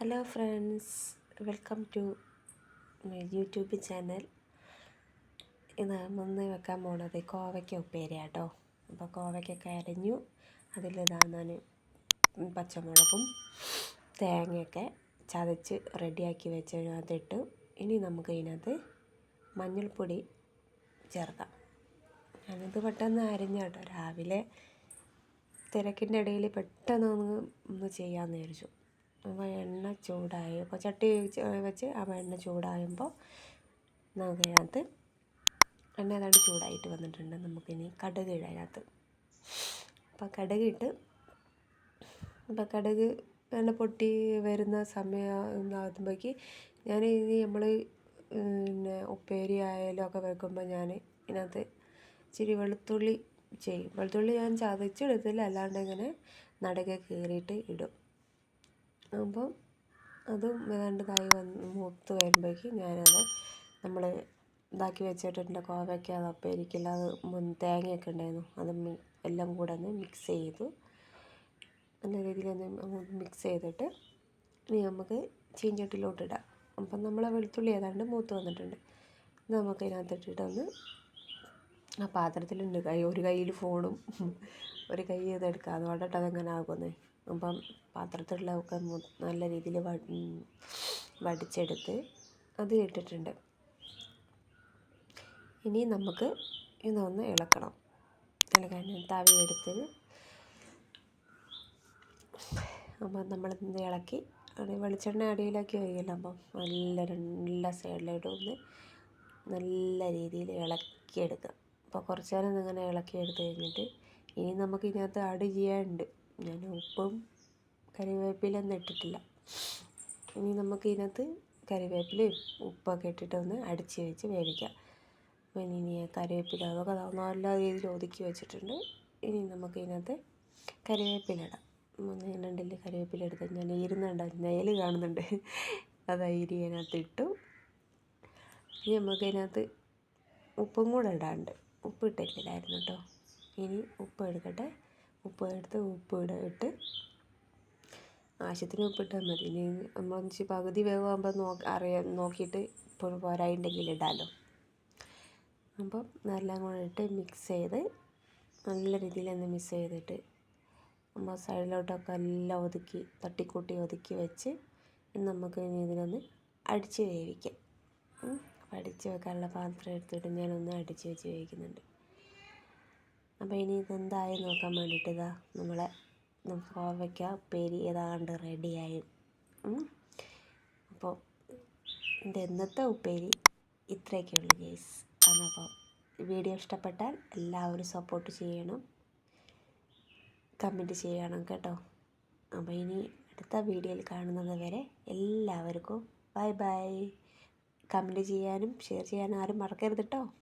Hello friends welcome to my YouTube channel ഇത് മുന്നേ വെക്കാൻ പോണത് കോവയ്ക്ക ഉപ്പേരി കേട്ടോ അപ്പോൾ കോവയ്ക്കൊക്കെ അരഞ്ഞു. അതിലിതാന്നാണ് പച്ചമുളകും തേങ്ങയൊക്കെ ചതച്ച് റെഡിയാക്കി വെച്ച് അതിട്ട് ഇനി നമുക്ക് ഇതിനകത്ത് മഞ്ഞൾപ്പൊടി ചേർക്കാം. ഞാനിത് പെട്ടെന്ന് അരിഞ്ഞാട്ടോ. രാവിലെ തിരക്കിന്റെ ഇടയിൽ പെട്ടെന്ന് ഒന്ന് ചെയ്യാമെന്ന് വിചാരിച്ചു. അപ്പോൾ എണ്ണ ചൂടായി അപ്പോൾ ചട്ടി വെച്ച് ആ എണ്ണ ചൂടാകുമ്പോൾ നമുക്ക് അതിനകത്ത് എണ്ണ ഏതാണ്ട് ചൂടായിട്ട് വന്നിട്ടുണ്ട്. നമുക്കിനി കടുക് ഇടാം അതിനകത്ത്. അപ്പോൾ കടുക് ഇട്ട് അപ്പോൾ കടുക് എണ്ണ പൊട്ടി വരുന്ന സമയം ആകുമ്പോഴേക്ക് ഞാൻ ഇനി നമ്മൾ പിന്നെ ഉപ്പേരി ആയാലും ഒക്കെ വെക്കുമ്പോൾ ഞാൻ ഇതിനകത്ത് ഇച്ചിരി വെളുത്തുള്ളി ചെയ്യും. വെളുത്തുള്ളി ഞാൻ ചതച്ചെടുത്തില്ല. അല്ലാണ്ട് ഇങ്ങനെ നടുക കീറിയിട്ട് ഇടും. അപ്പോൾ അതും വേണ്ടതായി വന്ന് മൂത്ത് വരുമ്പോഴേക്കും ഞാനത് നമ്മൾ ഇതാക്കി വെച്ചിട്ടുണ്ട് കോവയ്ക്ക മുൻ അത് തേങ്ങയൊക്കെ ഉണ്ടായിരുന്നു. അത് എല്ലാം കൂടെ ഒന്ന് മിക്സ് ചെയ്തു. നല്ല രീതിയിലൊന്ന് മിക്സ് ചെയ്തിട്ട് ഇനി നമുക്ക് ചീഞ്ചട്ടിലോട്ട് ഇടാം. അപ്പം നമ്മളെ വെളുത്തുള്ളി ഏതാണ്ട് മൂത്ത് വന്നിട്ടുണ്ട്. നമുക്ക് ഇതിനകത്തിട്ടിട്ടൊന്ന് ആ പാത്രത്തിലുണ്ട്. കൈ ഒരു കയ്യിൽ ഫോണും ഒരു കൈ ഇതെടുക്കുക അതുകൊണ്ടിട്ട് അതങ്ങനെ ആകുന്നത് അപ്പം പാത്രത്തിലുള്ളതൊക്കെ നല്ല രീതിയിൽ വടിച്ചെടുത്ത് അത് ഇട്ടിട്ടുണ്ട്. ഇനി നമുക്ക് ഇതൊന്ന് ഇളക്കണം. ഇളക്കാൻ തവി എടുത്ത് അപ്പം നമ്മൾ ഇളക്കി വെളിച്ചെണ്ണ അടിയിലാക്കി വയ്യല്ലോ അപ്പം നല്ല നല്ല സൈഡിലായിട്ട് ഒന്ന് നല്ല രീതിയിൽ ഇളക്കിയെടുക്കാം. അപ്പോൾ കുറച്ച് നേരം ഇങ്ങനെ ഇളക്കി എടുത്ത് കഴിഞ്ഞിട്ട് ഇനി നമുക്ക് ഇതിനകത്ത് ആഡ് ചെയ്യാനുണ്ട്. ഞാൻ ഉപ്പും കറിവേപ്പിലൊന്നും ഇട്ടിട്ടില്ല. ഇനി നമുക്ക് ഇതിനകത്ത് കറിവേപ്പിലയും ഉപ്പൊക്കെ ഇട്ടിട്ട് ഒന്ന് അടിച്ച് വെച്ച് വേവിക്കാം. പിന്നെ ഇനി കറിവേപ്പില അതൊക്കെ നല്ല രീതിയിൽ ഒതുക്കി വെച്ചിട്ടുണ്ട്. ഇനി നമുക്ക് ഇതിനകത്ത് കറിവേപ്പില ഇടാം. രണ്ടല്ല കറിവേപ്പില എടുത്ത് ഞാൻ ഇരുന്നുണ്ട് നെയിൽ കാണുന്നുണ്ട്. അത് അരി അതിനകത്ത് ഇട്ടു. ഇനി നമുക്ക് അതിനകത്ത് ഉപ്പും കൂടെ ഇടാണ്ട് ഉപ്പ് ഇട്ടിട്ടില്ലായിരുന്നു കേട്ടോ ഇനി ഉപ്പ് എടുക്കട്ടെ. ഉപ്പ് എടുത്ത് ഉപ്പ് ഇട ഇട്ട് ആവശ്യത്തിന് ഉപ്പിട്ടാൽ മതി. ഇനി നമ്മൾ പകുതി വേവാകുമ്പോൾ നോ അറിയാൻ നോക്കിയിട്ട് ഇപ്പോൾ പോരായിട്ടുണ്ടെങ്കിൽ ഇടാമല്ലോ അപ്പം എല്ലാം കൂടെ ഇട്ട് മിക്സ് ചെയ്ത് നല്ല രീതിയിൽ ഒന്ന് മിക്സ് ചെയ്തിട്ട് നമ്മൾ സൈഡിലോട്ടൊക്കെ എല്ലാം ഒതുക്കി തട്ടിക്കൂട്ടി ഒതുക്കി വെച്ച് നമുക്ക് ഇനി ഇതിനൊന്ന് അടിച്ച് വേവിക്കാം. അടിച്ച് വെക്കാനുള്ള പാത്രം എടുത്തിട്ട് ഞാനൊന്ന് അടിച്ചു വെച്ച് വേവിക്കുന്നുണ്ട്. അപ്പോൾ ഇനി ഇതെന്തായി നോക്കാൻ വേണ്ടിയിട്ട് ഇതാ നമ്മളെ കോവയ്ക്ക ഉപ്പേരി ഏതാണ്ട് റെഡിയായി അപ്പോൾ എന്റെ ഇന്നത്തെ ഉപ്പേരി ഇത്രയൊക്കെയുള്ളൂ ഗേസ് അപ്പോൾ വീഡിയോ ഇഷ്ടപ്പെട്ടാൽ എല്ലാവരും സപ്പോർട്ട് ചെയ്യണം. കമന്റ് ചെയ്യണം കേട്ടോ. അപ്പോൾ ഇനി അടുത്ത വീഡിയോയിൽ കാണുന്നത് വരെ എല്ലാവർക്കും ബൈ ബൈ കമന്റ് ചെയ്യാനും ഷെയർ ചെയ്യാനും ആരും മറക്കരുത് കേട്ടോ